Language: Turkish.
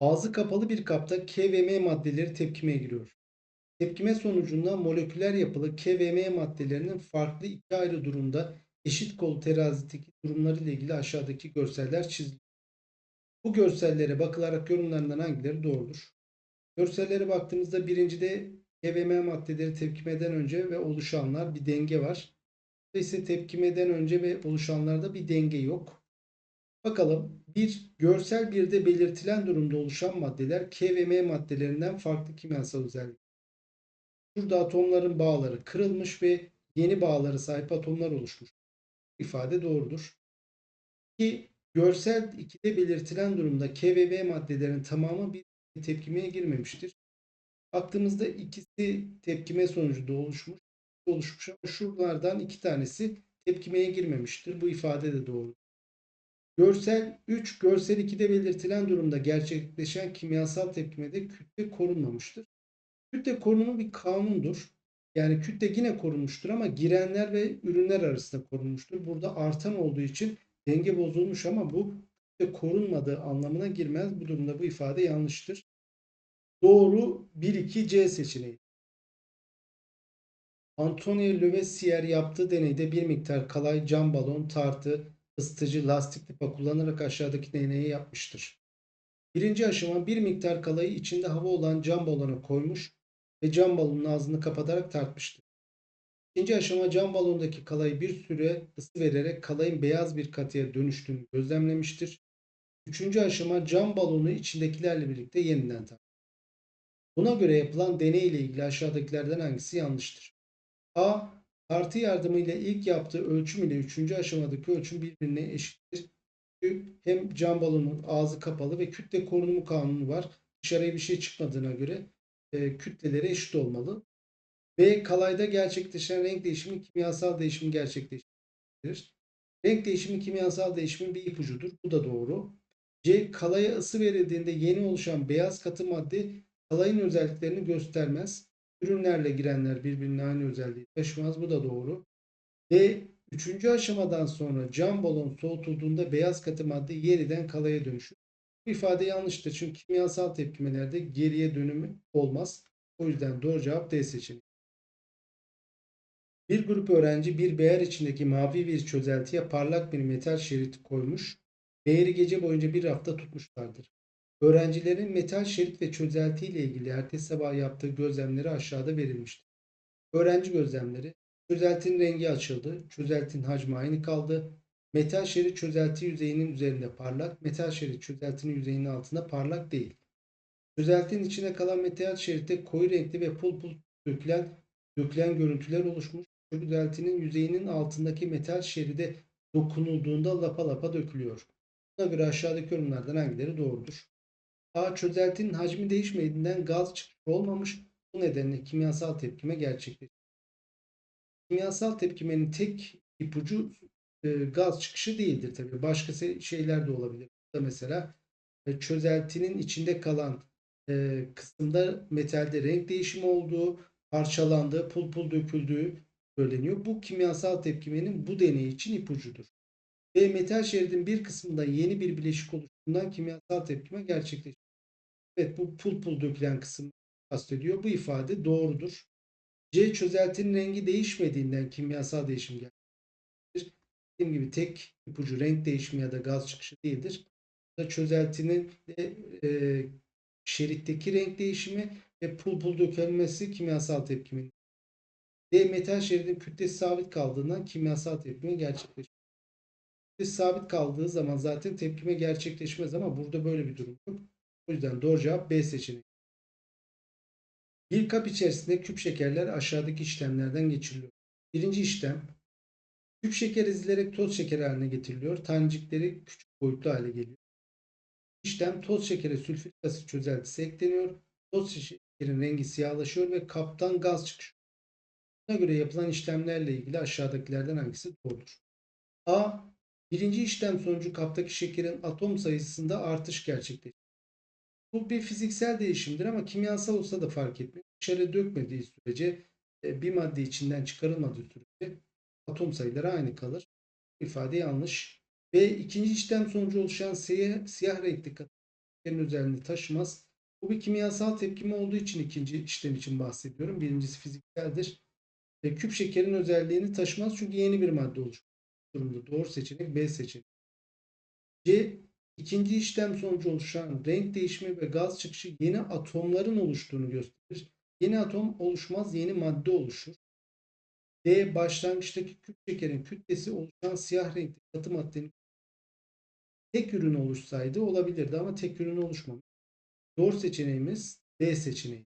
Ağzı kapalı bir kapta K ve M maddeleri tepkimeye giriyor. Tepkime sonucunda moleküler yapılı K ve M maddelerinin farklı iki ayrı durumda eşit kol terazideki durumları ile ilgili aşağıdaki görseller çiziliyor. Bu görsellere bakılarak yorumlarından hangileri doğrudur? Görsellere baktığımızda birincide K ve M maddeleri tepkimeden önce ve oluşanlar bir denge var. ise tepkimeden önce ve oluşanlarda bir denge yok. Bakalım bir görsel bir de belirtilen durumda oluşan maddeler K ve M maddelerinden farklı kimyasal özellik. Şurada atomların bağları kırılmış ve yeni bağları sahip atomlar oluşmuş. İfade doğrudur. Ki görsel 2'de belirtilen durumda K ve M maddelerin tamamı bir tepkimeye girmemiştir. Baktığımızda ikisi tepkime sonucunda oluşmuş. Oluşmuş ama şuralardan iki tanesi tepkimeye girmemiştir. Bu ifade de doğru. Görsel 3, görsel 2'de belirtilen durumda gerçekleşen kimyasal tepkimede kütle korunmamıştır. Kütle korunumu bir kanundur. Yani kütle yine korunmuştur ama girenler ve ürünler arasında korunmuştur. Burada artan olduğu için denge bozulmuş ama bu kütle korunmadığı anlamına girmez. Bu durumda bu ifade yanlıştır. Doğru 1-2-C seçeneği. Antonio Lavoisier yaptığı deneyde bir miktar kalay, cam balon, tartı, ısıtıcı, lastik tipa kullanarak aşağıdaki deneyi yapmıştır. Birinci aşama bir miktar kalayı içinde hava olan cam balona koymuş ve cam balonun ağzını kapatarak tartmıştır. İkinci aşama cam balondaki kalayı bir süre ısı vererek kalayın beyaz bir katıya dönüştüğünü gözlemlemiştir. Üçüncü aşama cam balonu içindekilerle birlikte yeniden tartmıştır. Buna göre yapılan deney ile ilgili aşağıdakilerden hangisi yanlıştır? A. Tartı yardımıyla ilk yaptığı ölçüm ile üçüncü aşamadaki ölçüm birbirine eşittir. Hem cam balonun ağzı kapalı ve kütle korunumu kanunu var. Dışarıya bir şey çıkmadığına göre e, kütleleri eşit olmalı. B. Kalayda gerçekleşen renk değişimi kimyasal değişimi gerçekleştirir. Renk değişimi kimyasal değişimin bir ipucudur. Bu da doğru. C. Kalaya ısı verildiğinde yeni oluşan beyaz katı madde kalayın özelliklerini göstermez. Ürünlerle girenler birbirine aynı özelliği taşımaz. Bu da doğru. Ve üçüncü aşamadan sonra cam balon soğutulduğunda beyaz katı madde yeniden kalaya dönüşür. Bu ifade yanlıştır. Çünkü kimyasal tepkimelerde geriye dönümü olmaz. O yüzden doğru cevap D seçeneği. Bir grup öğrenci bir beğer içindeki mavi bir çözeltiye parlak bir metal şerit koymuş. Beğeri gece boyunca bir hafta tutmuşlardır. Öğrencilerin metal şerit ve çözelti ile ilgili ertesi sabah yaptığı gözlemleri aşağıda verilmiştir. Öğrenci gözlemleri Çözeltinin rengi açıldı. Çözeltinin hacmi aynı kaldı. Metal şerit çözelti yüzeyinin üzerinde parlak. Metal şerit çözeltinin yüzeyinin altında parlak değil. Çözeltinin içine kalan metal şeritte koyu renkli ve pul pul dökülen, dökülen görüntüler oluşmuş. Çözeltinin yüzeyinin altındaki metal şeride dokunulduğunda lapa lapa dökülüyor. Buna göre aşağıdaki yorumlardan hangileri doğrudur? A. Çözeltinin hacmi değişmediğinden gaz çıkışı olmamış. Bu nedenle kimyasal tepkime gerçekleşir. Kimyasal tepkimenin tek ipucu e, gaz çıkışı değildir tabii. Başka şeyler de olabilir. Mesela e, çözeltinin içinde kalan e, kısımda metalde renk değişimi olduğu, parçalandığı, pul pul döküldüğü söyleniyor. Bu kimyasal tepkimenin bu deney için ipucudur. Ve metal şeridin bir kısmında yeni bir bileşik oluştuğundan kimyasal tepkime gerçekleşir. Evet bu pul pul dökülen kısım kastediyor. Bu ifade doğrudur. C çözeltinin rengi değişmediğinden kimyasal değişim gerçekleşir. Dediğim gibi tek ipucu renk değişimi ya da gaz çıkışı değildir. Da çözeltinin de, e, şeritteki renk değişimi ve pul pul dökülmesi kimyasal tepkimin. D metal şeridin kütlesi sabit kaldığından kimyasal tepkime gerçekleşir. Sabit kaldığı zaman zaten tepkime gerçekleşmez ama burada böyle bir durum yok. O yüzden doğru cevap B seçeneği. Bir kap içerisinde küp şekerler aşağıdaki işlemlerden geçiriliyor. Birinci işlem küp şeker ezilerek toz şeker haline getiriliyor. Tanecikleri küçük boyutlu hale geliyor. İşlem toz şekere sülfürik asit çözeltisi ekleniyor. Toz şekerin rengi siyahlaşıyor ve kaptan gaz çıkıyor. Buna göre yapılan işlemlerle ilgili aşağıdakilerden hangisi doğrudur? A. Birinci işlem sonucu kaptaki şekerin atom sayısında artış gerçekleşir. Bu bir fiziksel değişimdir ama kimyasal olsa da fark etmiyor. Dışarı dökmediği sürece e, bir madde içinden çıkarılmadığı sürece atom sayıları aynı kalır. İfade yanlış. Ve ikinci işlem sonucu oluşan siyah, siyah renkli katı şekerin özelliğini taşımaz. Bu bir kimyasal tepkime olduğu için ikinci işlem için bahsediyorum. Birincisi fizikseldir. E, küp şekerin özelliğini taşımaz çünkü yeni bir madde oluşur durumda. Doğru seçenek B seçeneği. C. İkinci işlem sonucu oluşan renk değişimi ve gaz çıkışı yeni atomların oluştuğunu gösterir. Yeni atom oluşmaz, yeni madde oluşur. D. Başlangıçtaki küp şekerin kütlesi oluşan siyah renkli katı maddenin tek ürün oluşsaydı olabilirdi ama tek ürün oluşmamış. Doğru seçeneğimiz D seçeneği.